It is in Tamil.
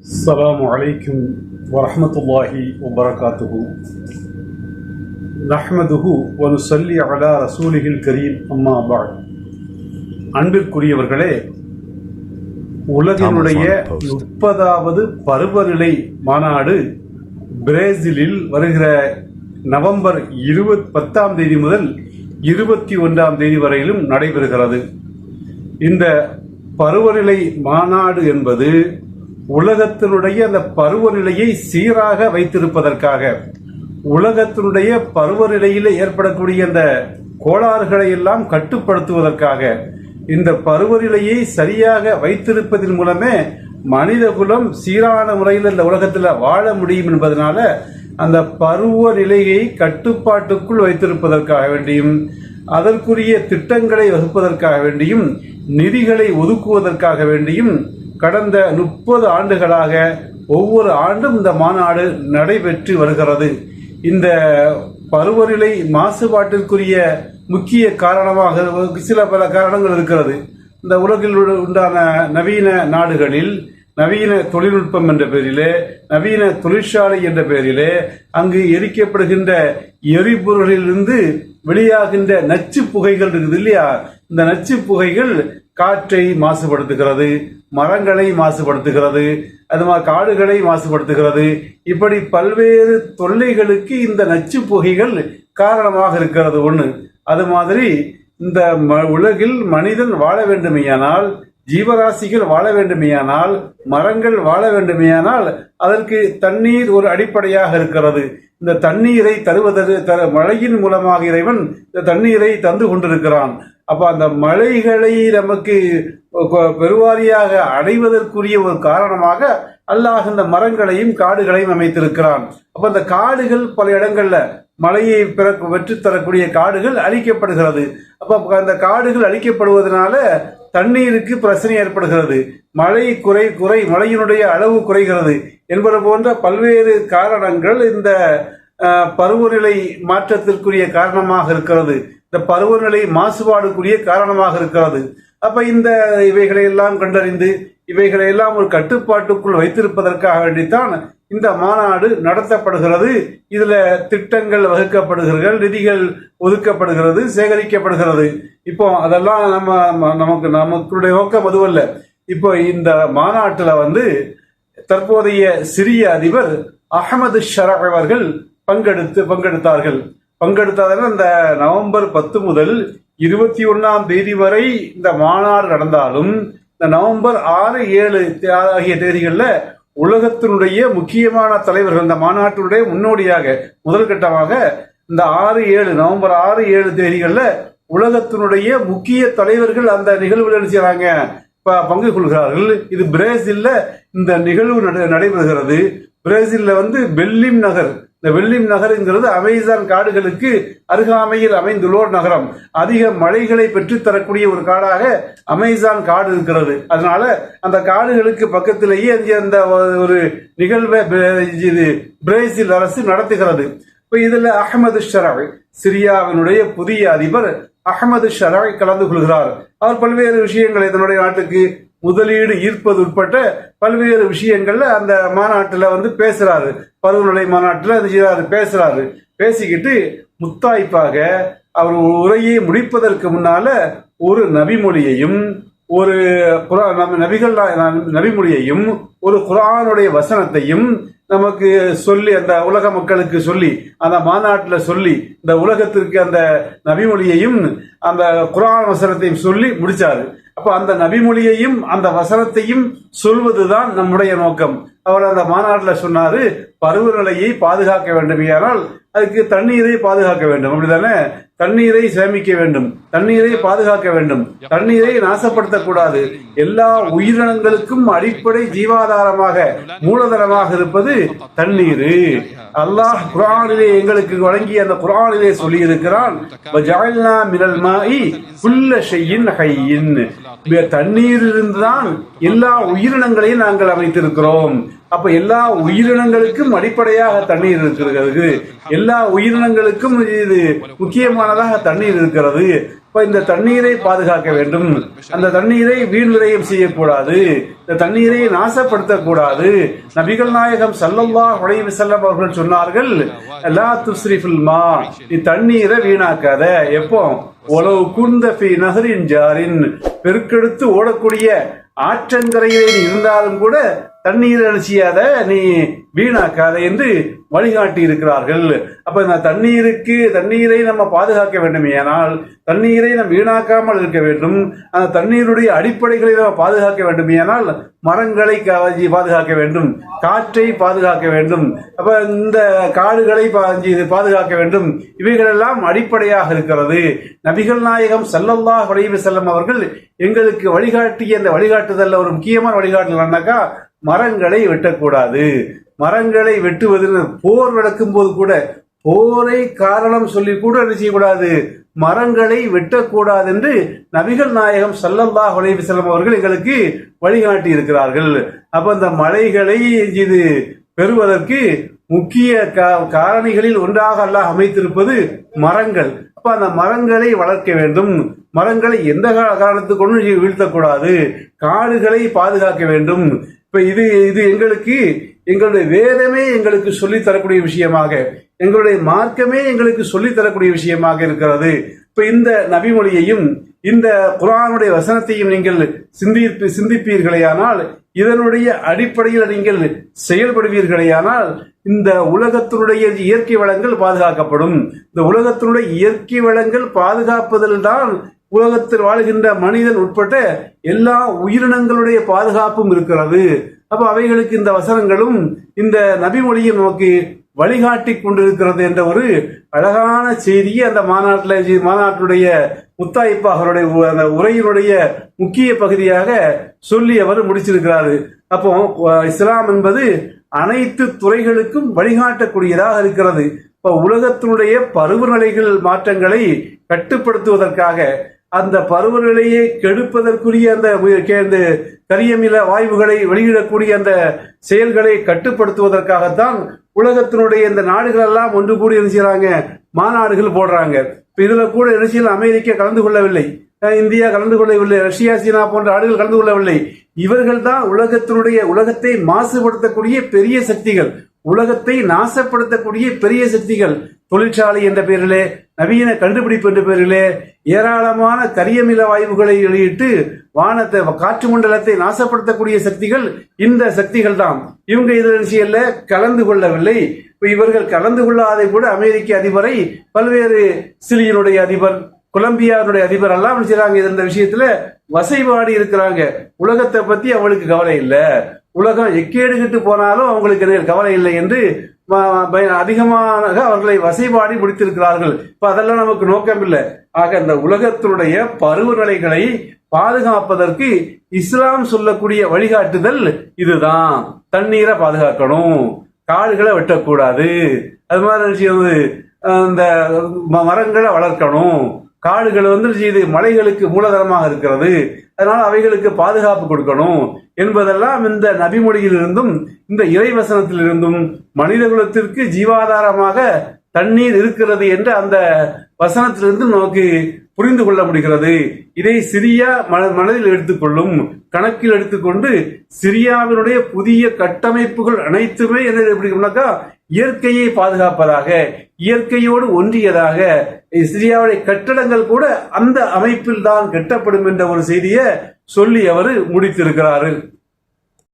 السلام عليكم ورحمة الله وبركاته نحمده ونصلي على رسوله الكريم أما بعد அன்பிற்குரியவர்களே உலகினுடைய முப்பதாவது பருவநிலை மாநாடு பிரேசிலில் வருகிற நவம்பர் இருபத் பத்தாம் தேதி முதல் இருபத்தி ஒன்றாம் தேதி வரையிலும் நடைபெறுகிறது இந்த பருவநிலை மாநாடு என்பது உலகத்தினுடைய அந்த பருவநிலையை சீராக வைத்திருப்பதற்காக உலகத்தினுடைய பருவநிலையில் ஏற்படக்கூடிய அந்த கோளாறுகளை எல்லாம் கட்டுப்படுத்துவதற்காக இந்த பருவநிலையை சரியாக வைத்திருப்பதன் மூலமே மனித குலம் சீரான முறையில் இந்த உலகத்தில் வாழ முடியும் என்பதனால அந்த பருவநிலையை கட்டுப்பாட்டுக்குள் வைத்திருப்பதற்காக வேண்டியும் அதற்குரிய திட்டங்களை வகுப்பதற்காக வேண்டியும் நிதிகளை ஒதுக்குவதற்காக வேண்டியும் கடந்த முப்பது ஆண்டுகளாக ஒவ்வொரு ஆண்டும் இந்த மாநாடு நடைபெற்று வருகிறது. இந்த பருவநிலை மாசுபாட்டிற்குரிய முக்கிய காரணமாக சில பல காரணங்கள் இருக்கிறது. இந்த உலகில் உண்டான நவீன நாடுகளில் நவீன தொழில்நுட்பம் என்ற பெயரிலே நவீன தொழிற்சாலை என்ற பெயரிலே அங்கு எரிக்கப்படுகின்ற எரிபொருளிலிருந்து வெளியாகின்ற நச்சு புகைகள் இருக்குது இல்லையா? இந்த நச்சு புகைகள் காற்றை மாசுபடுத்துகிறது மரங்களை மாசுபடுத்துகிறது அது மாதிரி காடுகளை மாசுபடுத்துகிறது. இப்படி பல்வேறு தொல்லைகளுக்கு இந்த நச்சு புகைகள் காரணமாக இருக்கிறது ஒன்று அது மாதிரி இந்த ம- உலகில் மனிதன் வாழ வேண்டுமேயானால் ஜீவராசிகள் வாழ வேண்டுமேயானால் மரங்கள் வாழ வேண்டுமேயானால் அதற்கு தண்ணீர் ஒரு அடிப்படையாக இருக்கிறது. இந்த தண்ணீரை தருவதற்கு மழையின் மூலமாக இறைவன் இந்த தண்ணீரை தந்து கொண்டிருக்கிறான். அப்போ அந்த மலைகளை நமக்கு பெருவாரியாக அடைவதற்குரிய ஒரு காரணமாக அல்லாஹ் இந்த மரங்களையும் காடுகளையும் அமைத்திருக்கிறான். அப்போ அந்த காடுகள் பல இடங்கள்ல மழையை பிறக்கு வெற்றித்தரக்கூடிய காடுகள் அழிக்கப்படுகிறது. அப்போ அந்த காடுகள் அழிக்கப்படுவதனால தண்ணீருக்கு பிரச்சனை ஏற்படுகிறது. மழை குறை குறை மழையினுடைய அளவு குறைகிறது என்பது போன்ற பல்வேறு காரணங்கள் இந்த பருவநிலை மாற்றத்திற்குரிய காரணமாக இருக்கிறது. இந்த பருவநிலை மாசுபாடுக்குரிய காரணமாக இருக்கிறது அப்ப இந்த இவைகளை எல்லாம் கண்டறிந்து இவைகளை எல்லாம் ஒரு கட்டுப்பாட்டுக்குள் வைத்திருப்பதற்காக வேண்டித்தான் இந்த மாநாடு நடத்தப்படுகிறது. இதுல திட்டங்கள் வகுக்கப்படுகிறது நிதிகள் ஒதுக்கப்படுகிறது சேகரிக்கப்படுகிறது. இப்போ அதெல்லாம் நம்ம நமக்கு நமக்குடைய நோக்கம் அதுவல்ல. இப்போ இந்த மாநாட்டுல வந்து தற்போதைய சிரிய அதிபர் அகமது ஷரப் அவர்கள் பங்கெடுத்து பங்கெடுத்தார்கள். பங்கெடுத்தார்கள் இந்த நவம்பர் பத்து முதல் இருபத்தி ஒன்னாம் தேதி வரை இந்த மாநாடு நடந்தாலும் இந்த நவம்பர் ஆறு ஏழு ஆகிய தேதிகளில் உலகத்தினுடைய முக்கியமான தலைவர்கள் இந்த மாநாட்டினுடைய முன்னோடியாக முதல் கட்டமாக இந்த ஆறு ஏழு நவம்பர் ஆறு ஏழு தேதிகளில் உலகத்தினுடைய முக்கிய தலைவர்கள் அந்த நிகழ்வில் என்ன செய்றாங்க? ப- பங்கு கொள்கிறார்கள். இது பிரேசில்ல இந்த நிகழ்வு நடைபெறுகிறது. பிரேசில்ல வந்து பெல்லிம் நகர் இந்த வெள்ளிம் நகருங்கிறது அமேசான் காடுகளுக்கு அருகாமையில் அமைந்துள்ள ஒரு நகரம். அதிக மழைகளை பெற்றுத்தரக்கூடிய ஒரு காடாக அமேசான் காடு இருக்கிறது. அதனால அந்த காடுகளுக்கு பக்கத்திலேயே அங்கே அந்த ஒரு நிகழ்வை இது பிரேசில் அரசு நடத்துகிறது. இப்போ இதில் அகமது ஷராய் சிரியாவினுடைய புதிய அதிபர் அகமது ஷராய் கலந்து கொள்கிறார். அவர் பல்வேறு விஷயங்களை தன்னுடைய நாட்டுக்கு முதலீடு ஈர்ப்பது உட்பட்ட பல்வேறு விஷயங்கள்ல அந்த மாநாட்டுல வந்து பேசுறாரு. பருவநிலை மாநாட்டுல அது செய்றாரு, பேசுறாரு. பேசிக்கிட்டு முத்தாய்ப்பாக அவர் உரையை முடிப்பதற்கு முன்னால ஒரு நபிமொழியையும் ஒரு குரா- நம்ம நபிகள் நபிமொழியையும் ஒரு குரானுடைய வசனத்தையும் நமக்கு சொல்லி அந்த உலக மக்களுக்கு சொல்லி அந்த மாநாட்டில் சொல்லி இந்த உலகத்திற்கு அந்த நபிமொழியையும் அந்த குரான் வசனத்தையும் சொல்லி முடிச்சாரு. அப்ப அந்த நபிமொழியையும் அந்த வசனத்தையும் சொல்வதுதான் நம்முடைய நோக்கம். அவர் அந்த மாநாட்டில் சொன்னாரு பருவநிலையை பாதுகாக்க வேண்டும். வேண்டுமையானால் அதுக்கு தண்ணீரை பாதுகாக்க வேண்டும். அப்படிதானே தண்ணீரை சேமிக்க வேண்டும். தண்ணீரை பாதுகாக்க வேண்டும். தண்ணீரை நாசப்படுத்தக்கூடாது. எல்லா உயிரினங்களுக்கும் அடிப்படை ஜீவாதாரமாக மூலதனமாக இருப்பது தண்ணீர். அல்லாஹ் குரானிலே எங்களுக்கு வழங்கி அந்த குரானிலே சொல்லி இருக்கிறான் மினல் மாஇ எல்லா உயிரினங்களையும் நாங்கள் அமைத்திருக்கிறோம். அப்ப எல்லா உயிரினங்களுக்கும் அடிப்படையாக தண்ணீர் இருக்கிறது. எல்லா உயிரினங்களுக்கும் இது முக்கியமானதாக தண்ணீர் இருக்கிறது. இப்ப இந்த தண்ணீரை பாதுகாக்க வேண்டும். அந்த தண்ணீரை வீண் விரயம் செய்யக்கூடாது. இந்த தண்ணீரை நாசப்படுத்தக்கூடாது. நபிகள் நாயகம் சல்லல்லா உடைய செல்லம் அவர்கள் சொன்னார்கள் லா துஸ்ரிஃபில்மா நீ தண்ணீரை வீணாக்காத. எப்போ? உளவு குந்த நகரின் ஜாரின். பெருக்கெடுத்து ஓடக்கூடிய ஆற்றங்கரையில் இருந்தாலும் கூட தண்ணீர் அழிச்சியாத நீ வீணாக்காத என்று வழிகாட்டி இருக்கிறார்கள் அப்ப இந்த தண்ணீருக்கு தண்ணீரை நம்ம பாதுகாக்க வேண்டும் ஏனால் தண்ணீரை நாம் வீணாக்காமல் இருக்க வேண்டும். அந்த தண்ணீருடைய அடிப்படைகளை நம்ம பாதுகாக்க வேண்டும் ஏனால் மரங்களை பாதுகாக்க வேண்டும். காற்றை பாதுகாக்க வேண்டும். அப்ப இந்த காடுகளை பாதுகாக்க வேண்டும். இவைகளெல்லாம் அடிப்படையாக இருக்கிறது. நபிகள் நாயகம் செல்லல்லா அலைஹி வஸல்லம் அவர்கள் எங்களுக்கு வழிகாட்டிய அந்த வழிகாட்டுதல் ஒரு முக்கியமான வழிகாட்டுதல் என்னக்கா மரங்களை வெட்டக்கூடாது. மரங்களை வெட்டுவதில் போர் நடக்கும் போது கூட போரை காரணம் சொல்லி கூட என்ன செய்யக்கூடாது? மரங்களை வெட்டக்கூடாது என்று நபிகள் நாயகம் சல்லல்லா அலைஹி அவர்கள் எங்களுக்கு வழிகாட்டி இருக்கிறார்கள். அப்ப இந்த மலைகளை இது பெறுவதற்கு முக்கிய கா- காரணிகளில் ஒன்றாக அல்லாஹ் அமைத்திருப்பது மரங்கள். அப்ப அந்த மரங்களை வளர்க்க வேண்டும். மரங்களை எந்த காரணத்துக்கு கொண்டும் வீழ்த்தக்கூடாது. காடுகளை பாதுகாக்க வேண்டும். இப்ப இது இது எங்களுக்கு எங்களுடைய வேதமே எங்களுக்கு சொல்லி தரக்கூடிய விஷயமாக எங்களுடைய மார்க்கமே எங்களுக்கு சொல்லி தரக்கூடிய விஷயமாக இருக்கிறது. இப்ப இந்த நபிமொழியையும் இந்த குரானுடைய வசனத்தையும் நீங்கள் சிந்திப்பு சிந்திப்பீர்களேயானால் இதனுடைய அடிப்படையில் நீங்கள் செயல்படுவீர்களேயானால் இந்த உலகத்தினுடைய இயற்கை வளங்கள் பாதுகாக்கப்படும். இந்த உலகத்தினுடைய இயற்கை வளங்கள் பாதுகாப்பதில் தான் உலகத்தில் வாழ்கின்ற மனிதன் உட்பட்ட எல்லா உயிரினங்களுடைய பாதுகாப்பும் இருக்கிறது. அப்ப அவைகளுக்கு இந்த வசனங்களும் இந்த நபிமொழியை நமக்கு வழிகாட்டி கொண்டிருக்கிறது என்ற ஒரு அழகான செய்தியை அந்த மாநாட்டில் மாநாட்டுடைய முத்தாய்ப்பா அவருடைய உ- அந்த உரையினுடைய முக்கிய பகுதியாக சொல்லி அவர் முடிச்சிருக்கிறாரு. அப்போ இஸ்லாம் என்பது அனைத்து துறைகளுக்கும் வழிகாட்டக்கூடியதாக இருக்கிறது. இப்ப உலகத்தினுடைய பருவநிலைகள் மாற்றங்களை கட்டுப்படுத்துவதற்காக அந்த பருவநிலையை கெடுப்பதற்குரிய அந்த கரியமில வாயுகளை வெளியிடக்கூடிய அந்த செயல்களை கட்டுப்படுத்துவதற்காகத்தான் உலகத்தினுடைய இந்த நாடுகள் எல்லாம் ஒன்று கூடி என்ன செய்யறாங்க மாநாடுகள் போடுறாங்க. இப்ப இதுல கூட என்ன அமெரிக்கா கலந்து கொள்ளவில்லை. இந்தியா கலந்து கொள்ளவில்லை. ரஷ்யா சீனா போன்ற நாடுகள் கலந்து கொள்ளவில்லை. இவர்கள் தான் உலகத்தினுடைய உலகத்தை மாசுபடுத்தக்கூடிய பெரிய சக்திகள். உலகத்தை நாசப்படுத்தக்கூடிய பெரிய சக்திகள். தொழிற்சாலை என்ற பெயரிலே நவீன கண்டுபிடிப்பு என்ற பெயரிலே ஏராளமான கரியமில வாயுகளை வெளியிட்டு வானத்தை காற்று மண்டலத்தை நாசப்படுத்தக்கூடிய சக்திகள் இந்த சக்திகள் தான் இவங்க இதில் செயல்ல கலந்து கொள்ளவில்லை. இப்போ இவர்கள் கலந்து கொள்ளாதை கூட அமெரிக்க அதிபரை பல்வேறு சிலியினுடைய அதிபர் கொலம்பியாவுடைய அதிபர் எல்லாம் என்ன செய்றாங்க? இந்த விஷயத்துல வசைபாடி இருக்கிறாங்க. உலகத்தை பத்தி அவங்களுக்கு கவலை இல்லை. உலகம் எக்கேடுகிட்டு போனாலும் அவங்களுக்கு கவலை இல்லை என்று அதிகமாக அவர்களை வசைபாடி முடித்திருக்கிறார்கள். இப்ப அதெல்லாம் நமக்கு நோக்கம் இல்லை. ஆக இந்த உலகத்தினுடைய பருவநிலைகளை பாதுகாப்பதற்கு இஸ்லாம் சொல்லக்கூடிய வழிகாட்டுதல் இதுதான். தண்ணீரை பாதுகாக்கணும். காடுகளை வெட்டக்கூடாது. அது மாதிரி என்ன செய்யறது? இந்த மரங்களை வளர்க்கணும். காடுகள் வந்து இது மலைகளுக்கு மூலதனமாக இருக்கிறது. அதனால அவைகளுக்கு பாதுகாப்பு கொடுக்கணும் என்பதெல்லாம் இந்த நபிமொழியிலிருந்தும் இந்த இறைவசனத்திலிருந்தும் மனிதகுலத்திற்கு ஜீவாதாரமாக தண்ணீர் இருக்கிறது என்று அந்த வசனத்திலிருந்து நமக்கு புரிந்து கொள்ள முடிகிறது. இதை சிரியா மன- மனதில் எடுத்துக்கொள்ளும். கணக்கில் எடுத்துக்கொண்டு சிரியாவினுடைய புதிய கட்டமைப்புகள் அனைத்துமே என்ன எப்படினாக்கா இயற்கையை பாதுகாப்பதாக இயற்கையோடு ஒன்றியதாக சிரியாவுடைய கட்டடங்கள் கூட அந்த அமைப்பில் தான் கட்டப்படும் என்ற ஒரு செய்தியை சொல்லி அவர் முடித்திருக்கிறார்கள்